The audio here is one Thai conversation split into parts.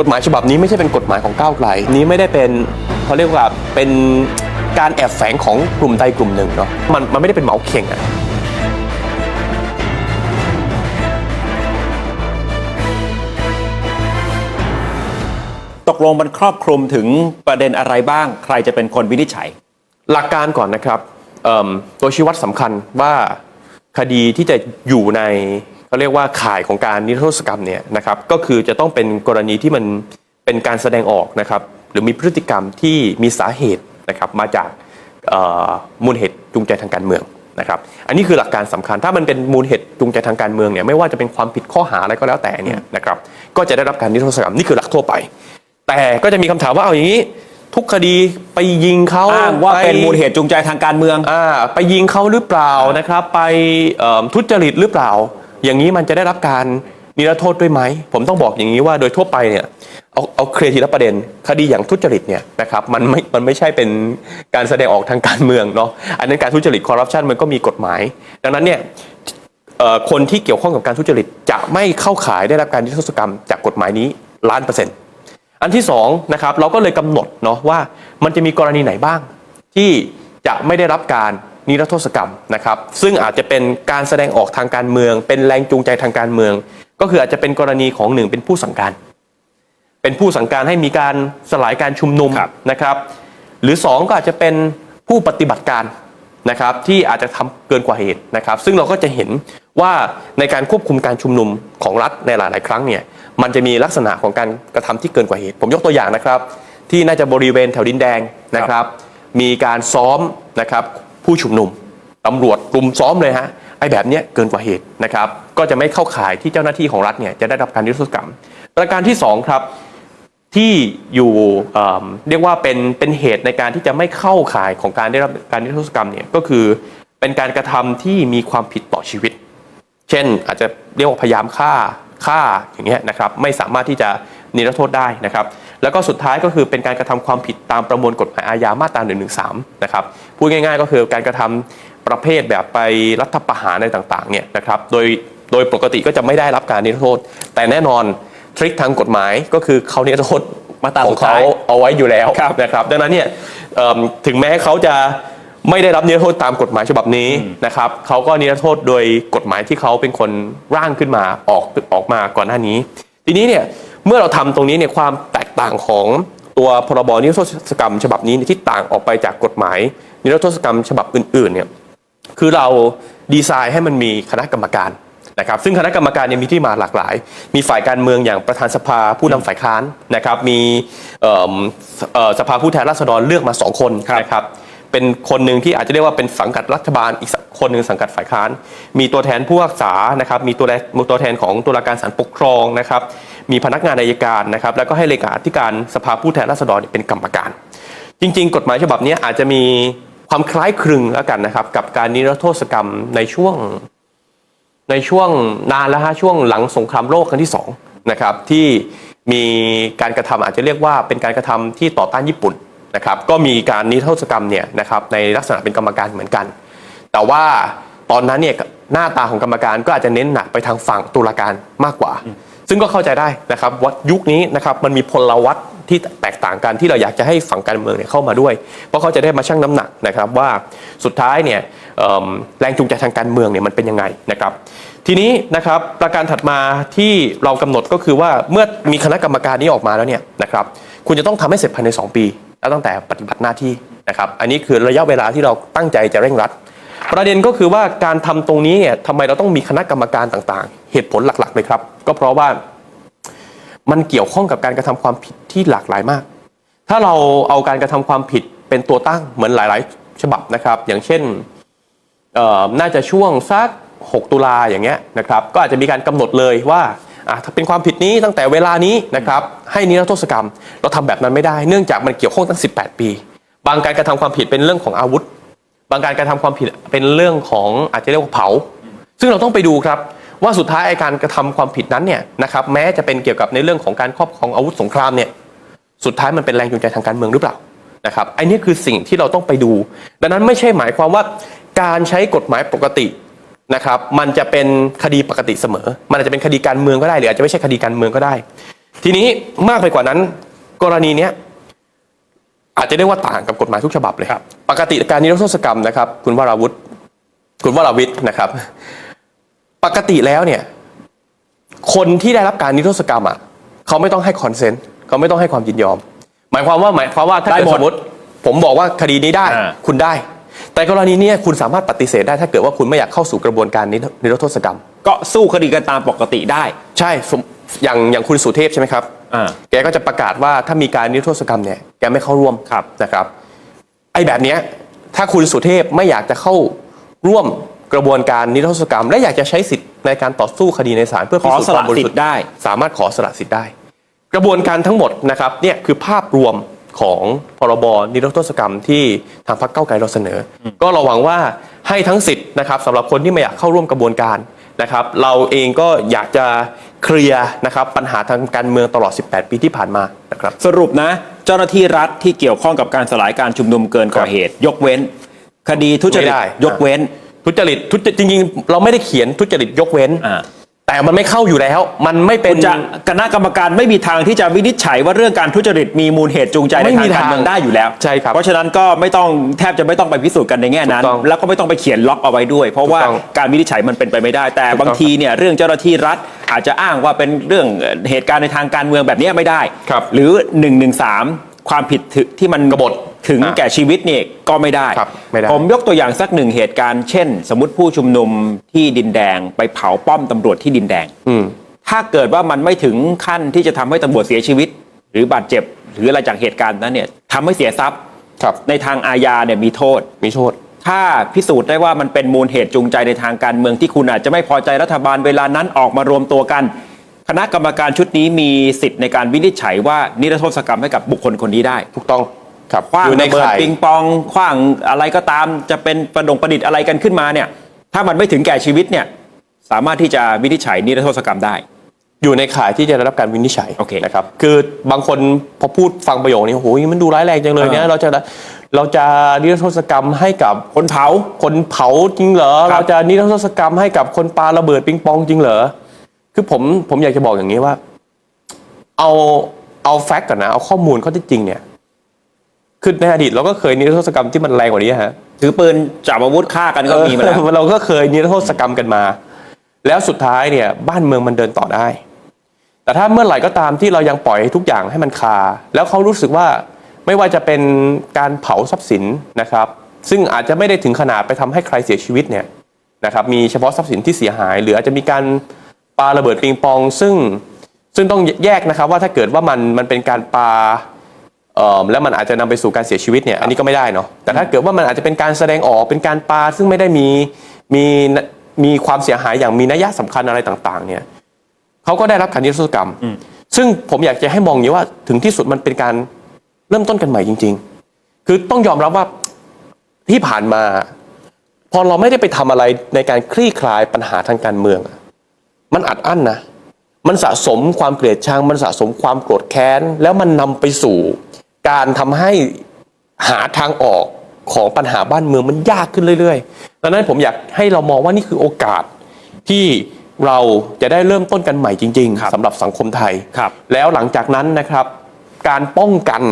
กฎหมายฉบับนี้ไม่ใช่เป็นกฎหมายของก้าวไกล นี้ไม่ได้เป็นเขาเรียกว่าเป็นการแอบแฝงของกลุ่มใดกลุ่มหนึ่งเนาะมันมันไม่ได้เป็นเหมาเข่งอะตกลงมันครอบคลุมถึงประเด็นอะไรบ้าง ใครจะเป็นคนวินิจฉัย หลักการก่อนนะครับเอิ่มตัวชี้วัดสำคัญว่าคดีที่จะอยู่ใน เขาเรียกว่าข่ายของการนิรโทษกรรมเนี่ยนะครับก็คือจะต้องเป็นกรณีที่มันเป็นการแสดงออกนะครับหรือมีพฤติกรรมที่มีสาเหตุนะครับมาจากเอ่อมูลเหตุจูงใจทางการเมืองนะครับอันนี้คือหลักการสำคัญถ้ามันเป็นมูลเหตุจูงใจทางการเมืองเนี่ยไม่ว่าจะเป็นความผิดข้อหาอะไรก็แล้วแต่เนี่ยนะครับก็จะได้รับการนิรโทษกรรมนี่คือหลักทั่วไป แต่ก็จะมีคำถามว่าเอาอย่างนี้ทุกคดีไปยิงเขาอ้างว่าเป็นไมูลเหตุจูงใจทางการเมืองอ่าไปยิงเขาหรือเปล่านะครับ ไปเอิ่มทุจริตหรือเปล่า อย่างนี้มันจะได้รับการนิรโทษด้วยไหม ผมต้องบอกอย่างนี้ว่าโดยทั่วไปเนี่ยเอาเอาเคลียร์ทีละประเด็น คดีอย่างทุจริตเนี่ยนะครับมันไม่มันไม่ใช่เป็นการแสดงออกทางการเมืองเนาะอันนั้นการทุจริตคอร์รัปชันมันก็มีกฎหมาย ดังนั้นเนี่ยคนที่เกี่ยวข้องกับการทุจริตจะไม่เข้าข่ายได้รับการนิรโทษกรรมจากกฎหมายนี้ล้านเปอร์เซ็นต์อันที่สองนะครับเราก็เลยกำหนดเนาะว่ามันจะมีกรณีไหนบ้าง ที่จะไม่ได้รับการ นิรโทษกรรมนะครับ ซึ่งอาจจะเป็นการแสดงออกทางการเมือง เป็นแรงจูงใจทางการเมือง ก็คืออาจจะเป็นกรณีของหนึ่งเป็นผู้สั่งการ เป็นผู้สั่งการให้มีการสลายการชุมนุมครับนะครับ หรือสองก็อาจจะเป็นผู้ปฏิบัติการนะครับที่อาจจะทำเกินกว่าเหตุนะครับ ซึ่งเราก็จะเห็นว่าในการควบคุมการชุมนุมของรัฐในหลาย ๆ ครั้งเนี่ยมันจะมีลักษณะของการกระทำที่เกินกว่าเหตุ ผมยกตัวอย่างนะครับ ที่น่าจะบริเวณแถวดินแดงนะครับ มีการซ้อมนะครับ ผู้ชุมนุมตำรวจกลุ่มซ้อมเลยฮะไอ้แบบเนี้ยเกินกว่าเหตุนะครับ ก็จะไม่เข้าข่ายที่เจ้าหน้าที่ของรัฐเนี่ยจะได้รับการนิรโทษกรรม ประการที่สองครับ ที่อยู่เเรียกว่าเป็นเป็นเหตุในการที่จะไม่เข้าข่ายของการได้รับการนิรโทษกรรมเนี่ยก็คือเป็นการกระทำที่มีความผิดต่อชีวิต เช่นอาจจะเรียกว่าพยายามฆ่าฆ่าอย่างเงี้ยนะครับ ไม่สามารถที่จะนิรโทษได้นะครับ แล้วก็สุดท้ายก็คือเป็นการกระทำความผิดตามประมวลกฎหมายอาญามาตรา1นึนะครับพูดง่ายๆ ก็คือการกระทำประเภทแบบไปรัฐประหารอะไรต่างๆเนี่ยนะครับโดยโดยปกติก็จะไม่ได้รับการนิรโทษ แต่แน่นอนทริคทางกฎหมายก็คือเขานิรโทษมาตราของสุดท้าเขายเอาไว้อยู่แล้วครับนะครับ ดังนั้นเนี่ยเอิ่มถึงแม้เขาจะไม่ได้รับนิรโทษตามกฎหมายฉบับนี้นะครับเขาก็นิรโทษโดยกฎหมายที่เขาเป็นคนร่างขึ้นมาออกออกมาก่อนหน้านี้ ทีนี้เนี่ยเมื่อเราทำตรงนี้เนี่ยความแตก ต่างของตัวพรบนิรโทษกรรม ฉบับนี้ที่ต่างออกไปจากกฎหมาย นิรโทษกรรมฉบับอื่นๆเนี่ยคือเราดีไซน์ให้มันมีคณะกรรมการนะครับซึ่งคณะกรรมการเนี่ยมีที่มาหลากหลาย มีฝ่ายการเมืองอย่างประธานสภาผู้นำฝ่ายค้านนะครับมีสภาผู้แทนราษฎรเลือกมาสองคนนะครับ เป็นคนหนึ่งที่อาจจะเรียกว่าเป็นสังกัดรัฐบาลอีกสักคนหนึ่งสังกัดฝ่ายค้าน มีตัวแทนผู้พิพากษานะครับ มีตัวแทนตัวแทนของตุลาการศาลปกครองนะครับ มีพนักงานอัยการนะครับ แล้วก็ให้เลขาธิการสภาผู้แทนราษฎรเป็นกรรมการ จริง ๆ กฎหมายฉบับนี้อาจจะมีความคล้ายคลึงแล้วกันนะครับ กับการนิรโทษกรรมในช่วงในช่วงนานแล้วฮะช่วงหลังสงครามโลกครั้งที่สองนะครับที่มีการกระทำอาจจะเรียกว่าเป็นการกระทำที่ต่อต้านญี่ปุ่น นะครับก็มีการนิรโทษกรรมเนี่ยนะครับในลักษณะเป็นกรรมการเหมือนกัน แต่ว่าตอนนั้นเนี่ยหน้าตาของกรรมการก็อาจจะเน้นหนักไปทางฝั่งตุลาการมากกว่า ซึ่งก็เข้าใจได้นะครับว่ายุคนี้นะครับมันมีพลวัตที่แตกต่างกันที่เราอยากจะให้ฝั่งการเมืองเนี่ยเข้ามาด้วย เพราะเขาจะได้มาชั่งน้ำหนักนะครับว่าสุดท้ายเนี่ยเอิ่มแรงจูงใจทางการเมืองเนี่ยมันเป็นยังไงนะครับทีนี้นะครับประการถัดมาที่เรากำหนดก็คือว่าเมื่อมีคณะกรรมการนี้ออกมาแล้วเนี่ยนะครับคุณจะต้องทำให้เสร็จภายใน 2 ปี แล้วตั้งแต่ปฏิบัติหน้าที่นะครับ อันนี้คือระยะเวลาที่เราตั้งใจจะเร่งรัด ประเด็นก็คือว่าการทำตรงนี้เนี่ยทำไมเราต้องมีคณะกรรมการต่างๆ เหตุผลหลักๆเลยครับ ก็เพราะว่ามันเกี่ยวข้องกับการกระทำความผิดที่หลากหลายมาก ถ้าเราเอาการกระทำความผิดเป็นตัวตั้งเหมือนหลาย ๆ ฉบับนะครับ อย่างเช่นน่าจะช่วงสัก 6 ตุลาอย่างเงี้ยนะครับ ก็อาจจะมีการกำหนดเลยว่า อะถ้าเป็นความผิดนี้ตั้งแต่เวลานี้นะครับให้นิรโทษกรรม เราทำแบบนั้นไม่ได้ เนื่องจากมันเกี่ยวข้องตั้ง 18 ปี บางการกระทำความผิดเป็นเรื่องของอาวุธ บางการกระทำความผิดเป็นเรื่องของอาจจะเรียกว่าเผา ซึ่งเราต้องไปดูครับว่าสุดท้ายไอ้การกระทำความผิดนั้นเนี่ยนะครับแม้จะเป็นเกี่ยวกับในเรื่องของการครอบครองอาวุธสงครามเนี่ยสุดท้ายมันเป็นแรงจูงใจทางการเมืองหรือเปล่านะครับไอ้นี่คือสิ่งที่เราต้องไปดู ดังนั้นไม่ใช่หมายความว่าการใช้กฎหมายปกติ นะครับมันจะเป็นคดีปกติเสมอ มันอาจจะเป็นคดีการเมืองก็ได้หรืออาจจะไม่ใช่คดีการเมืองก็ได้ ทีนี้มากไปกว่านั้น กรณีเนี้ยอาจจะเรียกว่าต่างกับกฎหมายทุกฉบับเลยครับปกติการนิรโทษกรรมนะครับ คุณวราวุธคุณวราวิทย์นะครับ ปกติแล้วเนี่ย คนที่ได้รับการนิรโทษกรรมอะเขาไม่ต้องให้คอนเซนต์เขาไม่ต้องให้ความยินยอม หมายความว่าหมายความว่าถ้าได้เกิดหมดสมมติผมบอกว่าคดีนี้ได้อ่าคุณได้ แต่กรณีเนี้ยคุณสามารถปฏิเสธได้ถ้าเกิดว่าคุณไม่อยากเข้าสู่กระบวนการนิรนิรโทษกรรม ก็สู้คดีกันตามปกติได้ ใช่สมอย่างอย่างคุณสุเทพใช่ไหมครับอ่าแกก็จะประกาศว่าถ้ามีการนิรโทษกรรมเนี่ยแกไม่เข้าร่วมครับ นะครับ ไอ้แบบเนี้ยถ้าคุณสุเทพไม่อยากจะเข้าร่วมกระบวนการนิรโทษกรรม และอยากจะใช้สิทธิ์ในการต่อสู้คดีในศาลเพื่อขพิอสูจน์สคละวามบริสิทสุทธิ์ธิ์ได้ สามารถขอสละสิทธิ์ได้ กระบวนการทั้งหมดนะครับเนี่ยคือภาพรวม ของพรบนิรโทษกรรมที่ทางพรรคเก้าวไกลเราเสนออก็เราหวังว่าให้ทั้งสิทธิ์นะครับสำหรับคนที่ไม่อยากเข้าร่วมกระบวนการนะครับ เราเองก็อยากจะเคลียร์นะครับปัญหาทางการเมืองตลอด 18 ปีที่ผ่านมานะครับสรุปนะ เจ้าหน้าที่รัฐที่เกี่ยวข้องกับการสลายการชุมนุมเกินกว่าครับเหตุ ยกเว้น คดีทุจริไม่ตได้ยกเว้น ทุจริตทุจริตจริงๆ เราไม่ได้เขียนทุจริตยกเว้นอ่า แต่มันไม่เข้าอยู่แล้ว มันไม่เป็น จะคณะกรรมการไม่มีทางที่จะวินิจฉัยว่าเรื่องการทุจริตมีมูลเหตุจูงใจในไม่มีทางการทางเมืองได้อยู่แล้วใช่ครับเพราะฉะนั้นก็ไม่ต้องแทบจะไม่ต้องไปพิสูจน์กันในแง่นั้น ถูกต้องแล้วก็ไม่ต้องไปเขียนล็อกเอาไว้ด้วย เพราะว่าถูกต้องการวินิจฉัยมันเป็นไปไม่ได้ แต่ถูกต้องบางทีเนี่ยเรื่องเจ้าหน้าที่รัฐอาจจะอ้างว่าเป็นเรื่องเอ่อเหตุการณ์ในทางการเมืองแบบเนี้ยไม่ได้ ครับหรือ1นึความผิดถึที่มันกบฏ ถึงอะแก่ชีวิตเนี่ยก็ไม่ได้ ครับไม่ได้ ผมยกตัวอย่างสักหนึ่งเหตุการณ์ เช่น สมมติผู้ชุมนุมที่ดินแดงไปเผาป้อมตำรวจที่ดินแดง อืม ถ้าเกิดว่ามันไม่ถึงขั้นที่จะทำให้ตำรวจเสียชีวิต หรือบาดเจ็บ หรืออะไรจากเหตุการณ์นั้นเนี่ยทำให้เสียทรัพย์ครับ ในทางอาญาเนี่ยมีโทษ มีโทษ ถ้าพิสูจน์ได้ว่ามันเป็นมูลเหตุจูงใจในทางการเมืองที่คุณอาจจะไม่พอใจรัฐบาลเวลานั้นออกมารวมตัวกัน คณะกรรมการชุดนี้มีสิทธิ์ในการวินิจฉัยว่านิรโทษกรรมให้กับบุคคลคนนี้ได้ ถูกต้อง ครับคว้างอยู่ในระเบิดข่าย ปิงปองคว้างอะไรก็ตามจะเป็นประดงประดิษฐ์อะไรกันขึ้นมาเนี่ย ถ้ามันไม่ถึงแก่ชีวิตเนี่ย สามารถที่จะวินิจฉัยนิรโทษกรรมได้ อยู่ในข่ายที่จะได้รับการวินิจฉัยโอเคนะครับ คือบางคนพอพูดฟังประโยคนี้โอ้โหมันดูร้ายแรงจังเลยเนี่ยเออเราจะเราจะนิรโทษกรรมให้กับคนเผา คนเผาจริงเหรอ ครับ เราจะนิรโทษกรรมให้กับคนปาระเบิดปิงปองจริงเหรอ คือผมผมอยากจะบอกอย่างนี้ว่า เอาเอาแฟกต์ก่อนนะ เอาข้อมูลข้อเที่จริงเนี่ย คือในอดีตเราก็เคยนิรโทษกรรมที่มันแรงกว่านี้ฮะถือปืนจับอาวุธฆ่ากันก็มีมาแล้วเออเราก็เคยนิรโทษกรรมกันมา แล้วสุดท้ายเนี่ย บ้านเมืองมันเดินต่อได้ แต่ถ้าเมื่อไหร่ก็ตามที่เรายังปล่อยให้ทุกอย่างให้มันคา แล้วเขารู้สึกว่าไม่ว่าจะเป็นการเผาทรัพย์สินนะครับ ซึ่งอาจจะไม่ได้ถึงขนาดไปทำให้ใครเสียชีวิตเนี่ยนะครับมีเฉพาะทรัพย์สินที่เสียหาย หรืออาจจะมีการปาระเบิดปิงปอง ซึ่งซึ่งต้องแยกนะครับว่าถ้าเกิดว่ามันมันเป็นการปาเอ่อ แล้วมันอาจจะนำไปสู่การเสียชีวิตเนี่ยอันนี้ก็ไม่ได้เนาะแต่ถ้าเกิดว่ามันอาจจะเป็นการแสดงออกเป็นการปาซึ่งไม่ได้มีมีมีความเสียหายอย่างมีนัยสำคัญอะไรต่างๆ เนี่ยเขาก็ได้รับการนิรโทษกรรม ซึ่งผมอยากจะให้มองอย่างนี้ว่าถึงที่สุดมันเป็นการเริ่มต้นกันใหม่จริง ๆ คือต้องยอมรับว่าที่ผ่านมา พอเราไม่ได้ไปทำอะไรในการคลี่คลายปัญหาทางการเมืองอะมันอัดอั้นนะมันสะสมความเกลียดชังมันสะสมความโกรธแค้น แล้วมันนำไปสู่ การทำให้หาทางออกของปัญหาบ้านเมืองมันยากขึ้นเรื่อยๆดังนั้นผมอยากให้เรามองว่านี่คือโอกาสที่เราจะได้เริ่มต้นกันใหม่จริงครับๆสำหรับสังคมไทยครับแล้วหลังจากนั้นนะครับ การป้องกัน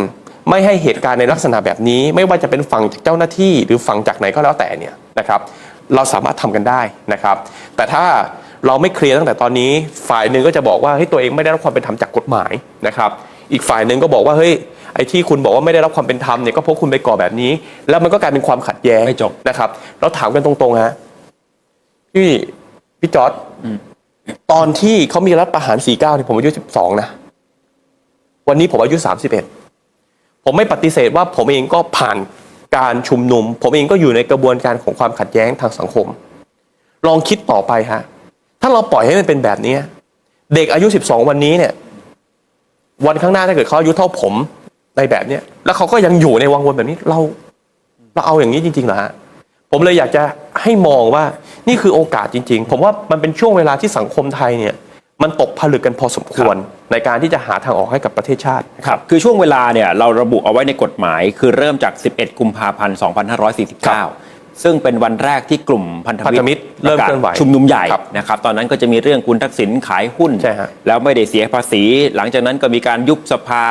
ไม่ให้เหตุการณ์ในลักษณะแบบนี้ ไม่ว่าจะเป็นฝั่งจากเจ้าหน้าที่ หรือฝั่งจากไหนก็แล้วแต่เนี่ยนะครับเราสามารถทำกันได้นะครับ แต่ถ้าเราไม่เคลียร์ตั้งแต่ตอนนี้ ฝ่ายหนึ่งก็จะบอกว่าเฮ้ยตัวเองไม่ได้รับความเป็นธรรมจากกฎหมายนะครับ อีกฝ่ายหนึ่งก็บอกว่าเฮ้ย ไอ้ที่คุณบอกว่าไม่ได้รับความเป็นธรรมเนี่ยก็เพราะคุณไปก่อแบบนี้ แล้วมันก็กลายเป็นความขัดแย้งไม่จบ นะครับเราถามกันตรงๆฮะพี่พี่จอร์ดตอนที่เขามีรัฐประหาร 49เนี่ยผมอายุ 12 นะ วันนี้ผมอายุ 31 ผมไม่ปฏิเสธว่าผมเองก็ผ่านการชุมนุม ผมเองก็อยู่ในกระบวนการของความขัดแย้งทางสังคม ลองคิดต่อไปฮะ ถ้าเราปล่อยให้มันเป็นแบบนี้ เด็กอายุ 12 วันนี้เนี่ย วันข้างหน้าถ้าเกิดเขาอายุเท่าผม ในแบบเนี้ยแล้วเขาก็ยังอยู่ในวังวนแบบนี้เราเราเอาอย่างนี้จริงๆเหรอฮะผมเลยอยากจะให้มองว่านี่คือโอกาสจริง ๆ ผมว่ามันเป็นช่วงเวลาที่สังคมไทยเนี่ยมันตกผลึกกันพอสมควรในการที่จะหาทางออกให้กับประเทศชาติครับคือช่วงเวลาเนี่ยเราระบุเอาไว้ในกฎหมาย คือเริ่มจาก 11 กุมภาพันธ์ครับ2549 ซึ่งเป็นวันแรกที่กลุ่มพันธพันธมิมิตตรรเริ่มเคลื่อนไหวชุมนุมใหญ่ครับนะครับตอนนั้นก็จะมีเรื่องคุณทักษิณขายหุ้นใช่ฮะแล้วไม่ได้เสียภาษี หลังจากนั้นก็มีการยุบสภา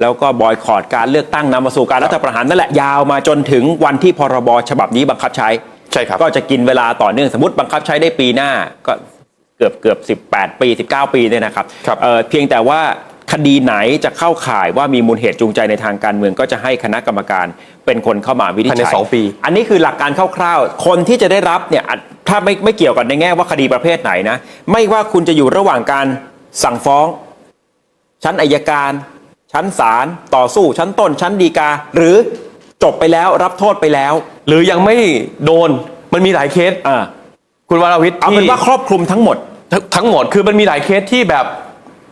แล้วก็บอยคอรดการเลือกตั้งนำมาสู่การรัฐประหารนั่นแหละยาวมาจนถึงวันที่พรบฉบับนี้บังคับใช้ ใช่ครับ ก็จะกินเวลาต่อเนื่องสมมติบังคับใช้ได้ปีหน้าก็เกือบเกือบ 18 ปี 19 ปีเนี่ยนะครับครับเอ่อเพียงแต่ว่าคดีไหนจะเข้าข่ายว่ามีมูลเหตุจูงใจในทางการเมือง ก็จะให้คณะกรรมการเป็นคนเข้ามาวินิจภายในฉัยสองปี อันนี้คือหลักการคร่าวๆ คนที่จะได้รับเนี่ยอาจถ้าไม่ไม่เกี่ยวกันในแง่ว่าคดีประเภทไหนนะ ไม่ว่าคุณจะอยู่ระหว่างการสั่งฟ้อง ชั้นอายการ ชั้นศาลต่อสู้ชั้นต้นชั้นฎีกา หรือจบไปแล้วรับโทษไปแล้ว หรือยังไม่โดนมันมีหลายเคส อ่าคุณวราวิทย์เอาเป็นที่ว่าครอบคลุมทั้งหมด ทั้งทั้งหมดคือมันมีหลายเคสที่แบบ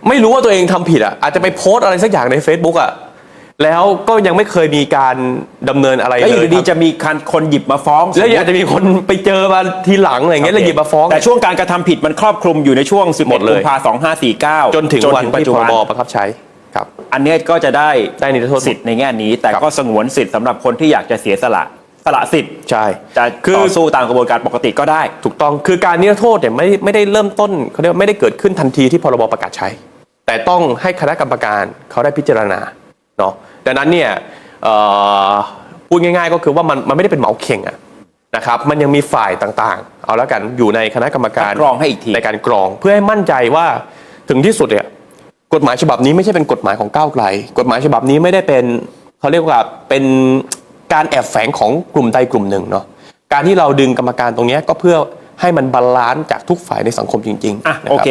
ไม่รู้ว่าตัวเองทำผิดอะอาจจะไปโพสต์อะไรสักอย่างใน Facebook อะแล้วก็ยังไม่เคยมีการดำเนินอะไรแล้วอยู่เลยดีครับๆจะมีการคนหยิบมาฟ้องแล้วอาจจะมีคนไปเจอมาทีหลังอะไรอย่างเงี้ยแล้วหยิบมาฟ้อง แต่ช่วงการกระทำผิดมันครอบคลุมอยู่ในช่วง11หมดเลยกุมภาพันธ์2549 จนถึงวันปัจที่จุพบัรนบประคับใช้ ครับอันเนี้ยก็จะได้ได้นิรโทษ สิทธิ์ในแง่นี้ แต่ครับ ก็สงวนสิทธิ์สำหรับคนที่อยากจะเสียสละสละสิทธิ์ใช่ จะคือ ต่อสู้ตามกระบวนการปกติก็ได้ ถูกต้องคือการนิรโทษเนี่ยไม่ไม่ได้เริ่มต้นเขาเรียกว่าไม่ได้เกิดขึ้นทันทีที่พรบประกาศใช้ แต่ต้องให้คณะกรรมการเขาได้พิจารณาเนาะดังนั้นเนี่ยเอ่อพูดง่ายๆก็คือว่ามันมันไม่ได้เป็นเหมาเข่งอะนะครับมันยังมีฝ่ายต่างๆ เอาแล้วกันอยู่ในคณะกรรมการกรองให้อีกที ในการกรองเพื่อให้มั่นใจว่าถึงที่สุดเนี่ย กฎหมายฉบับนี้ไม่ใช่เป็นกฎหมายของก้าวไกล กฎหมายฉบับนี้ไม่ได้เป็นเขาเรียกว่าเป็นการแอบแฝงของกลุ่มใดกลุ่มหนึ่งเนาะการที่เราดึงกรรมการตรงเนี้ยก็เพื่อให้มันบาลานซ์จากทุกฝ่ายในสังคมจริงๆอะนะโอรับเค